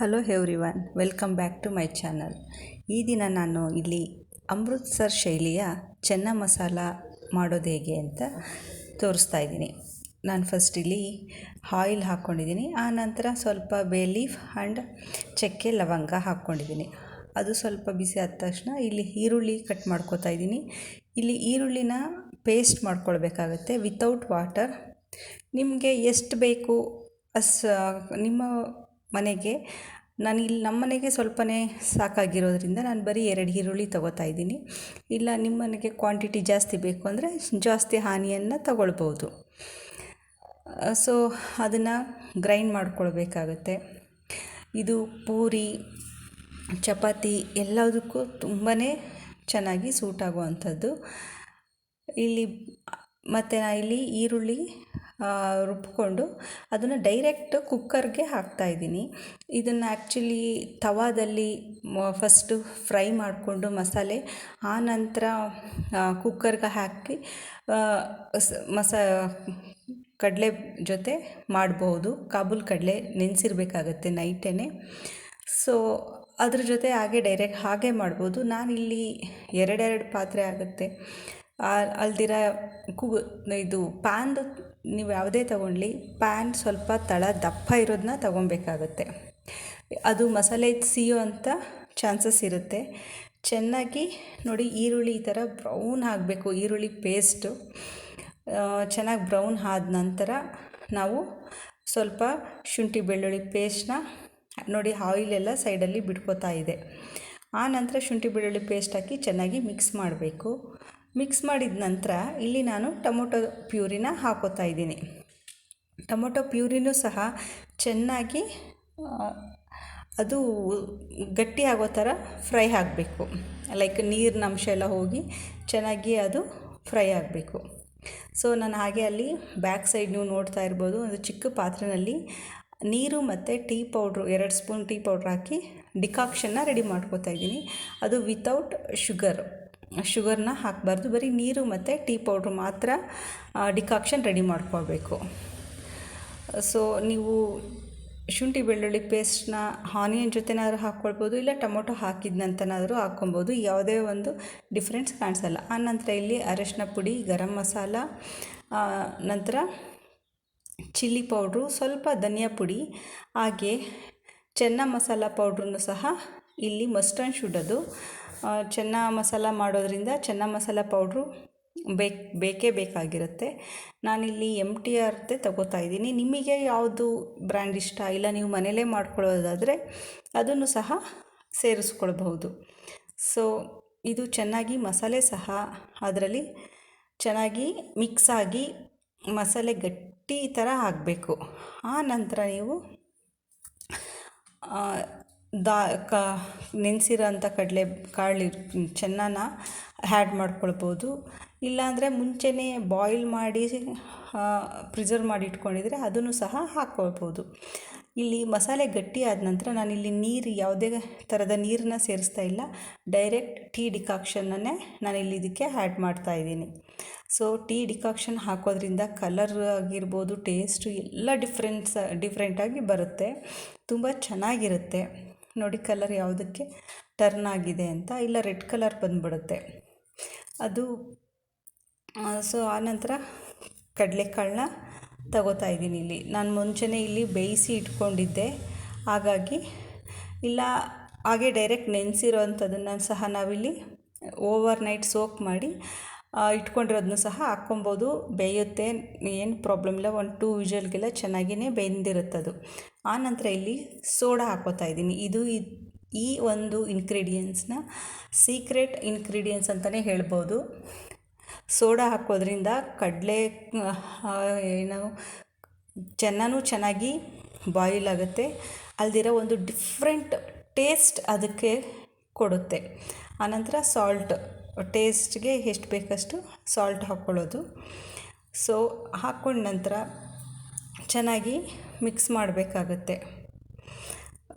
Hello everyone welcome back to my channel ಈ ದಿನ ನಾನು ಇಲ್ಲಿ ಅಮೃತ್ಸರ್ ಶೈಲಿಯ ಚೆನ್ನ ಮಸಾಲ ಮಾಡೋದು ಹೇಗೆ ಅಂತ ತೋರಿಸ್ತಾ ಇದ್ದೀನಿ. ನಾನು ಫಸ್ಟ್ ಇಲ್ಲಿ ಆಯಿಲ್ ಹಾಕ್ಕೊಂಡಿದ್ದೀನಿ ಆ ನಂತರ ಸ್ವಲ್ಪ ಬೇ ಲೀಫ್ ಆ್ಯಂಡ್ ಚಕ್ಕೆ ಲವಂಗ ಹಾಕ್ಕೊಂಡಿದ್ದೀನಿ ಅದು ಸ್ವಲ್ಪ ಬಿಸಿ ಆದ ತಕ್ಷಣ ಇಲ್ಲಿ ಈರುಳ್ಳಿ ಕಟ್ ಮಾಡ್ಕೋತಾ ಇದ್ದೀನಿ. ಇಲ್ಲಿ ಈರುಳ್ಳಿನ ಪೇಸ್ಟ್ ಮಾಡ್ಕೊಳ್ಬೇಕಾಗತ್ತೆ ವಿತೌಟ್ ವಾಟರ್ ನಿಮಗೆ ಎಷ್ಟು ಬೇಕು ಅಸ್, ನಿಮ್ಮ ಮನೆಗೆ. ನಾನು ಇಲ್ಲಿ ನಮ್ಮ ಮನೆಗೆ ಸ್ವಲ್ಪನೇ ಸಾಕಾಗಿರೋದ್ರಿಂದ ನಾನು ಬರೀ ಎರಡು ಈರುಳ್ಳಿ ತೊಗೋತಾ ಇದ್ದೀನಿ. ಇಲ್ಲ ನಿಮ್ಮ ಮನೆಗೆ ಕ್ವಾಂಟಿಟಿ ಜಾಸ್ತಿ ಬೇಕು ಅಂದರೆ ಜಾಸ್ತಿ ಹಾನಿಯನ್ನು ತಗೊಳ್ಬೋದು ಸೊ ಅದನ್ನು ಗ್ರೈಂಡ್ ಮಾಡ್ಕೊಳ್ಬೇಕಾಗತ್ತೆ. ಇದು ಪೂರಿ, ಚಪಾತಿ ಎಲ್ಲದಕ್ಕೂ ತುಂಬಾ ಚೆನ್ನಾಗಿ ಸೂಟ್ ಆಗುವಂಥದ್ದು. ಇಲ್ಲಿ, ಮತ್ತು ನಾ ಇಲ್ಲಿ ಈರುಳ್ಳಿ ರುಬ್ಕೊಂಡು ಅದನ್ನು ಡೈರೆಕ್ಟ್ ಕುಕ್ಕರ್ಗೆ ಹಾಕ್ತಾಯಿದ್ದೀನಿ ಇದನ್ನು ಆ್ಯಕ್ಚುಲಿ ತವಾದಲ್ಲಿ ಫಸ್ಟು ಫ್ರೈ ಮಾಡಿಕೊಂಡು ಮಸಾಲೆ, ಆ ನಂತರ ಕುಕ್ಕರ್ಗೆ ಹಾಕಿ ಮಸ, ಕಡಲೆ ಜೊತೆ ಮಾಡಬಹುದು ಕಾಬೂಲ್ ಕಡಲೆ ನೆನೆಸಿರ್ಬೇಕಾಗತ್ತೆ ನೈಟೇ ಸೊ ಅದ್ರ ಜೊತೆ ಹಾಗೆ ಡೈರೆಕ್ಟ್ ಹಾಗೆ ಮಾಡ್ಬೋದು. ನಾನಿಲ್ಲಿ ಎರಡೆರಡು ಪಾತ್ರೆ ಆಗುತ್ತೆ. ಅಲ್ದಿರ ಕೂಗು ಇದು ಪ್ಯಾನ್ದು ನೀವು ಯಾವುದೇ ತಗೊಳ್ಳಿ ಪ್ಯಾನ್ ಸ್ವಲ್ಪ ತಳ ದಪ್ಪ ಇರೋದನ್ನ ತಗೊಬೇಕಾಗುತ್ತೆ. ಅದು ಮಸಾಲೆ ಸಿಯೋ ಅಂತ ಚಾನ್ಸಸ್ ಇರುತ್ತೆ. ಚೆನ್ನಾಗಿ ನೋಡಿ ಈರುಳ್ಳಿ ಈ ಥರ ಬ್ರೌನ್ ಆಗಬೇಕು, ಈರುಳ್ಳಿ ಪೇಸ್ಟು. ಚೆನ್ನಾಗಿ ಬ್ರೌನ್ ಆದ ನಂತರ ನಾವು ಸ್ವಲ್ಪ ಶುಂಠಿ ಬೆಳ್ಳುಳ್ಳಿ ಪೇಸ್ಟ್ನ ನೋಡಿ ಆಯಿಲೆಲ್ಲ ಸೈಡಲ್ಲಿ ಬಿಟ್ಕೋತಾ ಇದೆ. ಆ ನಂತರ ಶುಂಠಿ ಬೆಳ್ಳುಳ್ಳಿ ಪೇಸ್ಟ್ ಹಾಕಿ ಚೆನ್ನಾಗಿ ಮಿಕ್ಸ್ ಮಾಡಬೇಕು. ಮಿಕ್ಸ್ ಮಾಡಿದ ನಂತರ ಇಲ್ಲಿ ನಾನು ಟೊಮೊಟೊ ಪ್ಯೂರಿನ ಹಾಕೋತಾ ಇದ್ದೀನಿ. ಟೊಮೊಟೊ ಪ್ಯೂರಿನೂ ಸಹ ಚೆನ್ನಾಗಿ ಅದು ಗಟ್ಟಿ ಆಗೋ ಥರ ಫ್ರೈ ಆಗಬೇಕು. ಲೈಕ್ ನೀರಿನ ಅಂಶ ಎಲ್ಲ ಹೋಗಿ ಚೆನ್ನಾಗಿ ಅದು ಫ್ರೈ ಆಗಬೇಕು. ಸೊ, ನಾನು ಹಾಗೆ ಅಲ್ಲಿ ಬ್ಯಾಕ್ ಸೈಡ್ ನೀವು ನೋಡ್ತಾ ಇರ್ಬೋದು, ಒಂದು ಚಿಕ್ಕ ಪಾತ್ರೆಯಲ್ಲಿ ನೀರು ಮತ್ತು ಟೀ ಪೌಡ್ರು, ಎರಡು ಸ್ಪೂನ್ ಟೀ ಪೌಡ್ರ್ ಹಾಕಿ ಡಿಕಾಕ್ಷನ್ನ ರೆಡಿ ಮಾಡ್ಕೋತಾ ಇದ್ದೀನಿ. ಅದು ವಿತೌಟ್ ಶುಗರ್ ಶುಗರ್ನ ಹಾಕಬಾರ್ದು. ಬರೀ ನೀರು ಮತ್ತು ಟೀ ಪೌಡ್ರ್ ಮಾತ್ರ ಡಿಕಾಕ್ಷನ್ ರೆಡಿ ಮಾಡ್ಕೊಳ್ಬೇಕು. ಸೊ, ನೀವು ಶುಂಠಿ ಬೆಳ್ಳುಳ್ಳಿ ಪೇಸ್ಟ್ನ ಆನಿಯನ್ ಜೊತೆನಾದ್ರೂ ಹಾಕ್ಕೊಳ್ಬೋದು, ಇಲ್ಲ ಟೊಮೊಟೊ ಹಾಕಿದ ನಂತರನಾದರೂ ಹಾಕ್ಕೊಬೋದು ಯಾವುದೇ ಒಂದು ಡಿಫ್ರೆನ್ಸ್ ಕಾಣಿಸಲ್ಲ. ಆ ನಂತರ ಇಲ್ಲಿ ಅರಶಿನ ಪುಡಿ, ಗರಂ ಮಸಾಲ ನಂತರ ಚಿಲ್ಲಿ ಪೌಡ್ರು, ಸ್ವಲ್ಪ ಧನಿಯಾ ಪುಡಿ, ಹಾಗೆ ಚೆನ್ನ ಮಸಾಲ ಪೌಡ್ರನ್ನು ಸಹ ಇಲ್ಲಿ ಮಸ್ಟ್ ಆ್ಯಂಡ್ ಶುಡ್ ಅದು. ಚೆನ್ನ ಮಸಾಲ ಮಾಡೋದ್ರಿಂದ ಚೆನ್ನ ಮಸಾಲ ಪೌಡ್ರು ಬೇಕು, ಬೇಕೇ ಬೇಕಾಗಿರುತ್ತೆ. ನಾನಿಲ್ಲಿ ಎಂ ಟಿ ಆರ್ದೇ ತಗೋತಾ ಇದ್ದೀನಿ. ನಿಮಗೆ ಯಾವುದು ಬ್ರ್ಯಾಂಡ್ ಇಷ್ಟ? ಇಲ್ಲ, ನೀವು ಮನೇಲೇ ಮಾಡ್ಕೊಳ್ಳೋದಾದರೆ ಅದನ್ನು ಸಹ ಸೇರಿಸ್ಕೊಳ್ಬಹುದು. ಸೊ ಇದು ಚೆನ್ನಾಗಿ ಮಸಾಲೆ ಸಹ ಅದರಲ್ಲಿ ಚೆನ್ನಾಗಿ ಮಿಕ್ಸ್ ಆಗಿ ಮಸಾಲೆ ಗಟ್ಟಿ ಥರ ಆಗಬೇಕು. ಆ ನಂತರ ನೀವು ದಾ ಕ ನೆನೆಸಿರೋಂಥ ಕಡಲೆ ಕಾಳು ಚೆನ್ನಾನ ಹ್ಯಾಡ್ ಮಾಡ್ಕೊಳ್ಬೋದು. ಇಲ್ಲಾಂದರೆ ಮುಂಚೆನೇ ಬಾಯ್ಲ್ ಮಾಡಿ ಪ್ರಿಸರ್ವ್ ಮಾಡಿ ಇಟ್ಕೊಂಡಿದ್ರೆ ಅದನ್ನು ಸಹ ಹಾಕ್ಕೊಳ್ಬೋದು. ಇಲ್ಲಿ ಮಸಾಲೆ ಗಟ್ಟಿ ಆದ ನಂತರ ನಾನಿಲ್ಲಿ ನೀರು ಯಾವುದೇ ಥರದ ನೀರನ್ನ ಸೇರಿಸ್ತಾ ಇಲ್ಲ. ಡೈರೆಕ್ಟ್ ಟೀ ಡಿಕಾಕ್ಷನನ್ನೇ ನಾನಿಲ್ಲಿ ಇದಕ್ಕೆ ಹ್ಯಾಡ್ ಮಾಡ್ತಾ ಇದ್ದೀನಿ. ಸೊ ಟೀ ಡಿಕಾಕ್ಷನ್ ಹಾಕೋದ್ರಿಂದ ಕಲರ್ ಆಗಿರ್ಬೋದು ಟೇಸ್ಟು ಎಲ್ಲ ಡಿಫ್ರೆನ್ಸ್ ಡಿಫ್ರೆಂಟಾಗಿ ಬರುತ್ತೆ. ತುಂಬ ಚೆನ್ನಾಗಿರುತ್ತೆ. ನೋಡಿ ಕಲರ್ ಯಾವುದಕ್ಕೆ ಟರ್ನ್ ಆಗಿದೆ ಅಂತ, ಇಲ್ಲ ರೆಡ್ ಕಲರ್ ಬಂದ್ಬಿಡುತ್ತೆ. ಅದು ಸೊ ಆನಂತರ ಕಡಲೆಕಾಳನ್ನ ತಗೋತಾ ಇದ್ದೀನಿ ಇಲ್ಲಿ. ನಾನು ಮುಂಚೆನೇ ಇಲ್ಲಿ ಬೇಯಿಸಿ ಇಟ್ಕೊಂಡಿದ್ದೆ. ಹಾಗಾಗಿ, ಇಲ್ಲ, ಹಾಗೆ ಡೈರೆಕ್ಟ್ ನೆನೆಸಿರೋ ಅಂಥದ್ದನ್ನು ಸಹ ನಾವಿಲ್ಲಿ ಓವರ್ ನೈಟ್ ಸೋಕ್ ಮಾಡಿ ಇಟ್ಕೊಂಡಿರೋದನ್ನು ಸಹ ಹಾಕ್ಕೊಬೋದು. ಬೇಯುತ್ತೆ, ಏನು ಪ್ರಾಬ್ಲಮ್ ಇಲ್ಲ. ಒಂದು ಟೂ ವಿಜಲ್ಗೆಲ್ಲ ಚೆನ್ನಾಗಿಯೇ ಬೆಂದಿರುತ್ತದು. ಆನಂತರ ಇಲ್ಲಿ ಸೋಡಾ ಹಾಕೋತಾ ಇದ್ದೀನಿ. ಇದು ಈ ಒಂದು ಇನ್ಗ್ರೀಡಿಯೆಂಟ್ಸ್ನ ಸೀಕ್ರೆಟ್ ಇನ್ಗ್ರೀಡಿಯೆಂಟ್ಸ್ ಅಂತಲೇ ಹೇಳ್ಬೋದು. ಸೋಡಾ ಹಾಕೋದ್ರಿಂದ ಕಡಲೆ ಏನು ಚೆನ್ನೂ ಚೆನ್ನಾಗಿ ಬಾಯಿಲ್ ಆಗುತ್ತೆ. ಅಲ್ದಿರೋ ಒಂದು ಡಿಫ್ರೆಂಟ್ ಟೇಸ್ಟ್ ಅದಕ್ಕೆ ಕೊಡುತ್ತೆ. ಆನಂತರ ಸಾಲ್ಟ್ ಟೇಸ್ಟ್ಗೆ ಎಷ್ಟು ಬೇಕಷ್ಟು ಸಾಲ್ಟ್ ಹಾಕ್ಕೊಳ್ಳೋದು. ಸೊ ಹಾಕ್ಕೊಂಡ ನಂತರ ಚೆನ್ನಾಗಿ ಮಿಕ್ಸ್ ಮಾಡಬೇಕಾಗತ್ತೆ.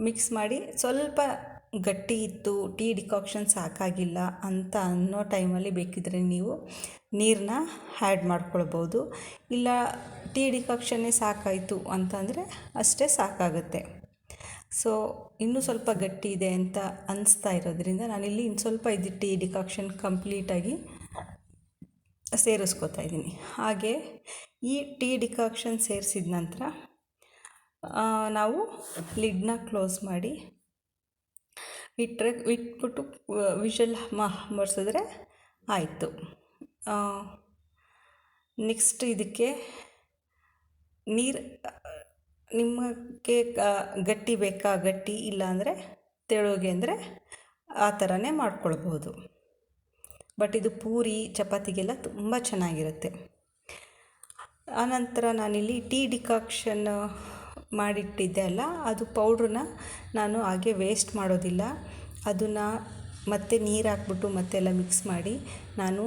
ಮಿಕ್ಸ್ ಮಾಡಿ ಸ್ವಲ್ಪ ಗಟ್ಟಿ ಇತ್ತು ಟೀ ಡಿಕಾಕ್ಷನ್ ಸಾಕಾಗಿಲ್ಲ ಅಂತ ಅನ್ನೋ ಟೈಮಲ್ಲಿ ಬೇಕಿದ್ದರೆ ನೀವು ನೀರನ್ನ ಆ್ಯಡ್ ಮಾಡ್ಕೊಳ್ಬೋದು. ಇಲ್ಲ ಟೀ ಡಿಕಾಕ್ಷನ್ನೇ ಸಾಕಾಯಿತು ಅಂತಂದರೆ ಅಷ್ಟೇ ಸಾಕಾಗುತ್ತೆ. ಸೊ ಇನ್ನೂ ಸ್ವಲ್ಪ ಗಟ್ಟಿ ಇದೆ ಅಂತ ಅನಿಸ್ತಾ ಇರೋದ್ರಿಂದ ನಾನಿಲ್ಲಿ ಇನ್ನು ಸ್ವಲ್ಪ ಇದು ಟೀ ಡಿಕಾಕ್ಷನ್ ಕಂಪ್ಲೀಟಾಗಿ ಸೇರಿಸ್ಕೊತಾ ಇದ್ದೀನಿ. ಹಾಗೆ ಈ ಟೀ ಡಿಕಾಕ್ಷನ್ ಸೇರಿಸಿದ ನಂತರ ನಾವು ಲಿಡ್ನ ಕ್ಲೋಸ್ ಮಾಡಿ ಇಟ್ಟರೆ ಇಟ್ಬಿಟ್ಟು ವಿಷಲ್ ಮರೆಸಿದ್ರೆ ಆಯಿತು. ನೆಕ್ಸ್ಟ್ ಇದಕ್ಕೆ ನೀರು, ನಿಮಗೆ ಗಟ್ಟಿ ಬೇಕಾ, ಗಟ್ಟಿ ಇಲ್ಲ ಅಂದರೆ ತೆಳುಗೆ ಅಂದರೆ ಆ ಥರನೇ ಮಾಡ್ಕೊಳ್ಬೋದು. ಬಟ್ ಇದು ಪೂರಿ, ಚಪಾತಿಗೆಲ್ಲ ತುಂಬ ಚೆನ್ನಾಗಿರುತ್ತೆ. ಆನಂತರ ನಾನಿಲ್ಲಿ ಟೀ ಡಿಕಾಕ್ಷನ್ ಮಾಡಿಟ್ಟಿದ್ದೆ ಅಲ್ಲ, ಅದು ಪೌಡ್ರನ್ನ ನಾನು ಹಾಗೆ ವೇಸ್ಟ್ ಮಾಡೋದಿಲ್ಲ. ಅದನ್ನು ಮತ್ತೆ ನೀರು ಹಾಕ್ಬಿಟ್ಟು ಮತ್ತೆಲ್ಲ ಮಿಕ್ಸ್ ಮಾಡಿ ನಾನು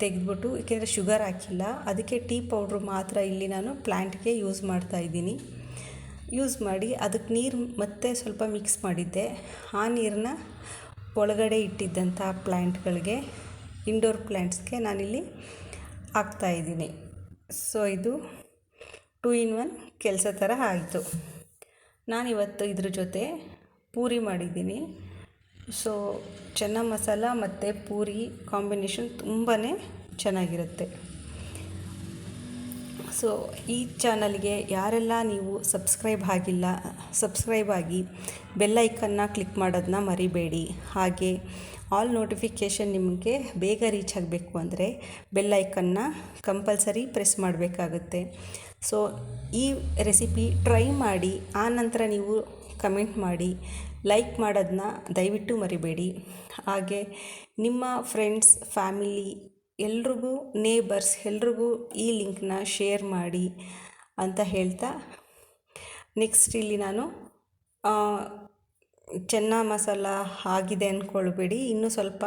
ತೆಗೆದ್ಬಿಟ್ಟು, ಏಕೆಂದರೆ ಶುಗರ್ ಹಾಕಿಲ್ಲ. ಅದಕ್ಕೆ ಟೀ ಪೌಡ್ರು ಮಾತ್ರ ಇಲ್ಲಿ ನಾನು ಪ್ಲ್ಯಾಂಟ್ಗೆ ಯೂಸ್ ಮಾಡ್ತಾ ಇದ್ದೀನಿ. ಯೂಸ್ ಮಾಡಿ ಅದಕ್ಕೆ ನೀರು ಮತ್ತೆ ಸ್ವಲ್ಪ ಮಿಕ್ಸ್ ಮಾಡಿದ್ದೆ. ಆ ನೀರನ್ನ ಒಳಗಡೆ ಇಟ್ಟಿದ್ದಂಥ ಪ್ಲ್ಯಾಂಟ್ಗಳಿಗೆ ಇಂಡೋರ್ ಪ್ಲ್ಯಾಂಟ್ಸ್ಗೆ ನಾನಿಲ್ಲಿ ಹಾಕ್ತಾಯಿದ್ದೀನಿ ಸೊ ಇದು ಟೂ ಇನ್ ಒನ್ ಕೆಲಸ ಥರ ಆಯಿತು. ನಾನಿವತ್ತು ಇದ್ರ ಜೊತೆ ಪೂರಿ ಮಾಡಿದ್ದೀನಿ. ಸೊ ಚೆನ್ನ ಮಸಾಲ ಮತ್ತು ಪೂರಿ ಕಾಂಬಿನೇಷನ್ ತುಂಬಾ ಚೆನ್ನಾಗಿರುತ್ತೆ. ಸೊ ಈ ಚಾನಲ್ಗೆ ಯಾರೆಲ್ಲ ನೀವು ಸಬ್ಸ್ಕ್ರೈಬ್ ಆಗಿಲ್ಲ ಸಬ್ಸ್ಕ್ರೈಬ್ ಆಗಿ ಬೆಲ್ಲೈಕನ್ನ ಕ್ಲಿಕ್ ಮಾಡೋದನ್ನ ಮರಿಬೇಡಿ. ಹಾಗೆ ಆಲ್ ನೋಟಿಫಿಕೇಷನ್ ನಿಮಗೆ ಬೇಗ ರೀಚ್ ಆಗಬೇಕು ಅಂದರೆ ಬೆಲ್ಲೈಕನ್ನ ಕಂಪಲ್ಸರಿ ಪ್ರೆಸ್ ಮಾಡಬೇಕಾಗುತ್ತೆ. ಸೊ ಈ ರೆಸಿಪಿ ಟ್ರೈ ಮಾಡಿ, ಆ ನಂತರ ನೀವು ಕಮೆಂಟ್ ಮಾಡಿ ಲೈಕ್ ಮಾಡೋದನ್ನ ದಯವಿಟ್ಟು ಮರಿಬೇಡಿ. ಹಾಗೆ ನಿಮ್ಮ ಫ್ರೆಂಡ್ಸ್ ಫ್ಯಾಮಿಲಿ ಎಲ್ರಿಗೂ ನೇಬರ್ಸ್ ಎಲ್ರಿಗೂ ಈ ಲಿಂಕ್ನ ಶೇರ್ ಮಾಡಿ ಅಂತ ಹೇಳ್ತಾ ನೆಕ್ಸ್ಟ್ ಇಲ್ಲಿ ನಾನು ಚೆನ್ನ ಮಸಾಲ ಆಗಿದೆ ಅಂದ್ಕೊಳ್ಬೇಡಿ ಇನ್ನೂ ಸ್ವಲ್ಪ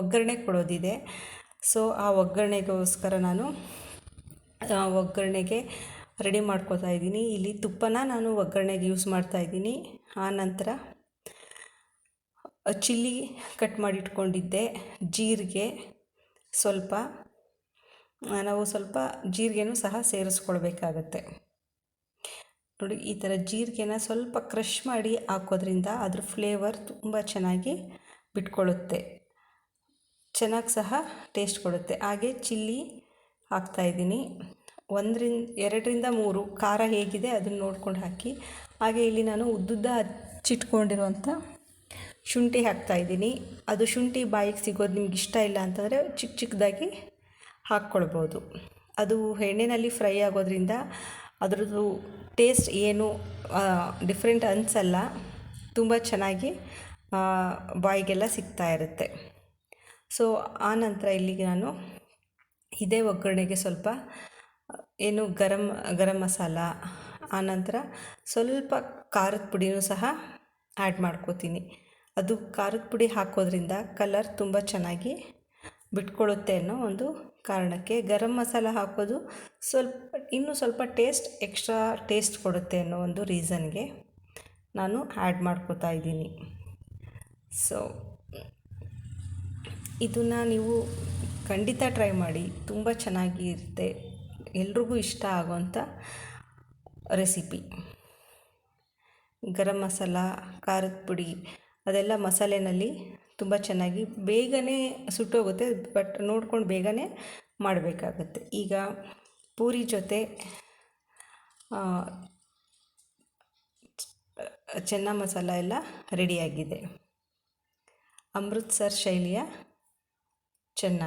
ಒಗ್ಗರಣೆ ಕೊಡೋದಿದೆ. ಸೊ ಆ ಒಗ್ಗರಣೆಗೋಸ್ಕರ ನಾನು ಒಗ್ಗರಣೆಗೆ ರೆಡಿ ಮಾಡ್ಕೋತಾ ಇದ್ದೀನಿ. ಇಲ್ಲಿ ತುಪ್ಪನ ನಾನು ಒಗ್ಗರಣೆಗೆ ಯೂಸ್ ಮಾಡ್ತಾ ಇದ್ದೀನಿ. ಆನಂತರ ನಂತರ ಚಿಲ್ಲಿ ಕಟ್ ಮಾಡಿ ಇಟ್ಕೊಂಡಿದ್ದೆ ಜೀರಿಗೆ ಸ್ವಲ್ಪ ನಾವು ಸ್ವಲ್ಪ ಜೀರಿಗೆನೂ ಸಹ ಸೇರಿಸ್ಕೊಳ್ಬೇಕಾಗತ್ತೆ. ನೋಡಿ, ಈ ಥರ ಜೀರಿಗೆನ ಸ್ವಲ್ಪ ಕ್ರಷ್ ಮಾಡಿ ಹಾಕೋದ್ರಿಂದ ಅದ್ರ ಫ್ಲೇವರ್ ತುಂಬ ಚೆನ್ನಾಗಿ ಬಿಟ್ಕೊಳ್ಳುತ್ತೆ. ಚೆನ್ನಾಗಿ ಸಹ ಟೇಸ್ಟ್ ಕೊಡುತ್ತೆ. ಹಾಗೆ ಚಿಲ್ಲಿ ಹಾಕ್ತಾಯಿದ್ದೀನಿ ಒಂದರಿಂದ ಎರಡರಿಂದ ಮೂರು ಖಾರ ಹೇಗಿದೆ ಅದನ್ನು ನೋಡ್ಕೊಂಡು ಹಾಕಿ. ಹಾಗೆ ಇಲ್ಲಿ ನಾನು ಉದ್ದುದ್ದ ಹಚ್ಚಿಟ್ಕೊಂಡಿರುವಂಥ ಶುಂಠಿ ಹಾಕ್ತಾಯಿದ್ದೀನಿ ಅದು ಶುಂಠಿ ಬಾಯಿಗೆ ಸಿಗೋದು ನಿಮ್ಗೆ ಇಷ್ಟ ಇಲ್ಲ ಅಂತಂದರೆ ಚಿಕ್ಕ ಚಿಕ್ಕದಾಗಿ ಹಾಕ್ಕೊಳ್ಬೋದು. ಅದು ಎಣ್ಣೆಯಲ್ಲಿ ಫ್ರೈ ಆಗೋದ್ರಿಂದ ಅದರದ್ದು ಟೇಸ್ಟ್ ಏನು ಡಿಫ್ರೆಂಟ್ ಅನಿಸಲ್ಲ. ತುಂಬ ಚೆನ್ನಾಗಿ ಬಾಯಿಗೆಲ್ಲ ಸಿಗ್ತಾ ಇರುತ್ತೆ. ಸೊ, ಆ ನಂತರ ಇಲ್ಲಿಗೆ ನಾನು ಇದೇ ಒಗ್ಗರಣೆಗೆ ಸ್ವಲ್ಪ, ಏನು ಗರಂ ಗರಂ ಮಸಾಲ ಆನಂತರ ಸ್ವಲ್ಪ ಖಾರದ ಪುಡಿನೂ ಸಹ ಆ್ಯಡ್ ಮಾಡ್ಕೋತೀನಿ. ಅದು ಖಾರದ ಪುಡಿ ಹಾಕೋದ್ರಿಂದ ಕಲರ್ ತುಂಬ ಚೆನ್ನಾಗಿ ಬಿಟ್ಕೊಳ್ಳುತ್ತೆ ಅನ್ನೋ ಒಂದು ಕಾರಣಕ್ಕೆ ಗರಂ ಮಸಾಲ ಹಾಕೋದು ಸ್ವಲ್ಪ, ಇನ್ನೂ ಸ್ವಲ್ಪ ಟೇಸ್ಟ್ ಎಕ್ಸ್ಟ್ರಾ ಟೇಸ್ಟ್ ಕೊಡುತ್ತೆ ಅನ್ನೋ ಒಂದು ರೀಸನ್ಗೆ ನಾನು ಆ್ಯಡ್ ಮಾಡ್ಕೋತಾ ಇದ್ದೀನಿ. ಸೊ ಇದನ್ನು ನೀವು ಖಂಡಿತ ಟ್ರೈ ಮಾಡಿ, ತುಂಬ ಚೆನ್ನಾಗಿರುತ್ತೆ ಎಲ್ರಿಗೂ ಇಷ್ಟ ಆಗೋಂಥ ರೆಸಿಪಿ ಗರಂ ಮಸಾಲ, ಖಾರದ ಪುಡಿ ಅದೆಲ್ಲ ಮಸಾಲೆನಲ್ಲಿ ತುಂಬ ಚೆನ್ನಾಗಿ ಬೇಗನೆ ಸುಟ್ಟೋಗುತ್ತೆ, ಬಟ್ ನೋಡ್ಕೊಂಡು ಬೇಗನೆ ಮಾಡಬೇಕಾಗತ್ತೆ. ಈಗ ಪೂರಿ ಜೊತೆ ಚೆನ್ನ ಮಸಾಲ ಎಲ್ಲ ರೆಡಿಯಾಗಿದೆ. ಅಮೃತ್ಸರ್ ಶೈಲಿಯ ಚೆನ್ನ